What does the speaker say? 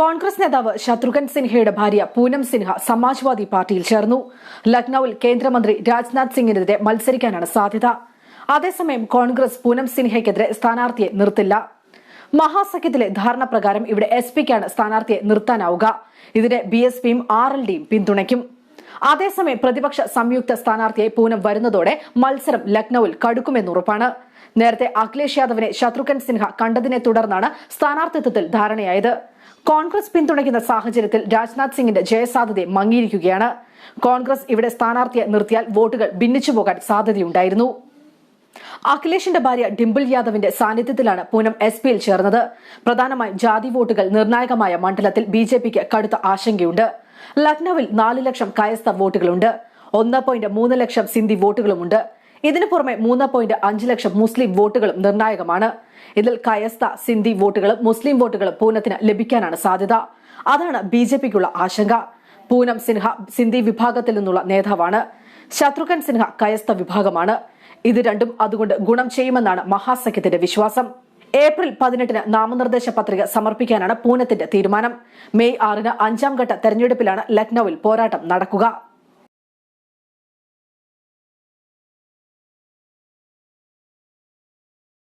കോൺഗ്രസ് നേതാവ് ശത്രുഘ്ൻ സിൻഹയുടെ ഭാര്യ പൂനം സിൻഹ സമാജ്വാദി പാർട്ടിയിൽ ചേർന്നു. ലക്നൌവിൽ കേന്ദ്രമന്ത്രി രാജ്നാഥ് സിംഗിനെതിരെ മത്സരിക്കാനാണ് സാധ്യത. അതേസമയം കോൺഗ്രസ് പൂനം സിൻഹയ്ക്കെതിരെ സ്ഥാനാർത്ഥിയെ നിർത്തില്ല. മഹാസഖ്യത്തിലെ ധാരണ പ്രകാരം ഇവിടെ എസ് പിക്കാണ് സ്ഥാനാർത്ഥിയെ നിർത്താനാവുക. ഇതിനെ ബി എസ് പിയും ആർ എൽ ഡിയും പിന്തുണയ്ക്കും. അതേസമയം പ്രതിപക്ഷ സംയുക്ത സ്ഥാനാർത്ഥിയെ പൂനം വരുന്നതോടെ മത്സരം ലക്നൌവിൽ കടുക്കുമെന്നുറപ്പാണ് നേരത്തെ അഖിലേഷ് യാദവിനെ ശത്രുഘ്ൻ സിൻഹ കണ്ടതിനെ തുടർന്നാണ് സ്ഥാനാർത്ഥിത്വത്തിൽ ധാരണയായത്. കോൺഗ്രസ് പിന്തുണയ്ക്കുന്ന സാഹചര്യത്തിൽ രാജ്നാഥ് സിംഗിന്റെ ജയസാധ്യതയെ മങ്ങിയിരിക്കുകയാണ്. കോൺഗ്രസ് ഇവിടെ സ്ഥാനാർത്ഥിയെ നിർത്തിയാൽ വോട്ടുകൾ ഭിന്നിച്ചു പോകാൻ സാധ്യതയുണ്ടായിരുന്നു. അഖിലേഷിന്റെ ഭാര്യ ഡിംപിൾ യാദവിന്റെ സാന്നിധ്യത്തിലാണ് പൂനം എസ് പിയിൽ ചേർന്നത്. പ്രധാനമായും ജാതി വോട്ടുകൾ നിർണായകമായ മണ്ഡലത്തിൽ ബിജെപിക്ക് കടുത്ത ആശങ്കയുണ്ട്. ലക്നൌവിൽ നാല് ലക്ഷം കയസ്ഥ വോട്ടുകളുണ്ട്. ഒന്ന് പോയിന്റ് മൂന്ന് ലക്ഷം സിന്ധി വോട്ടുകളുമുണ്ട്. ഇതിനു പുറമെ മൂന്ന് പോയിന്റ് അഞ്ച് ലക്ഷം മുസ്ലിം വോട്ടുകളും നിർണായകമാണ്. ഇതിൽ കയസ്ഥ സിന്ധി വോട്ടുകളും മുസ്ലിം വോട്ടുകളും പൂനത്തിന് ലഭിക്കാനാണ് സാധ്യത. അതാണ് ബി ജെ പിക്കുള്ള ആശങ്ക. പൂനം സിൻഹ സിന്ധി വിഭാഗത്തിൽ നിന്നുള്ള നേതാവാണ്. ശത്രുഘ്ൻ സിൻഹ കയസ്ഥ വിഭാഗമാണ്. ഇത് രണ്ടും അതുകൊണ്ട് ഗുണം ചെയ്യുമെന്നാണ് മഹാസഖ്യത്തിന്റെ വിശ്വാസം. ഏപ്രിൽ പതിനെട്ടിന് നാമനിർദ്ദേശ പത്രിക സമർപ്പിക്കാനാണ് പൂനത്തിന്റെ തീരുമാനം. മെയ് ആറിന് അഞ്ചാം ഘട്ട തെരഞ്ഞെടുപ്പിലാണ് ലക്നൌവിൽ പോരാട്ടം നടക്കുക.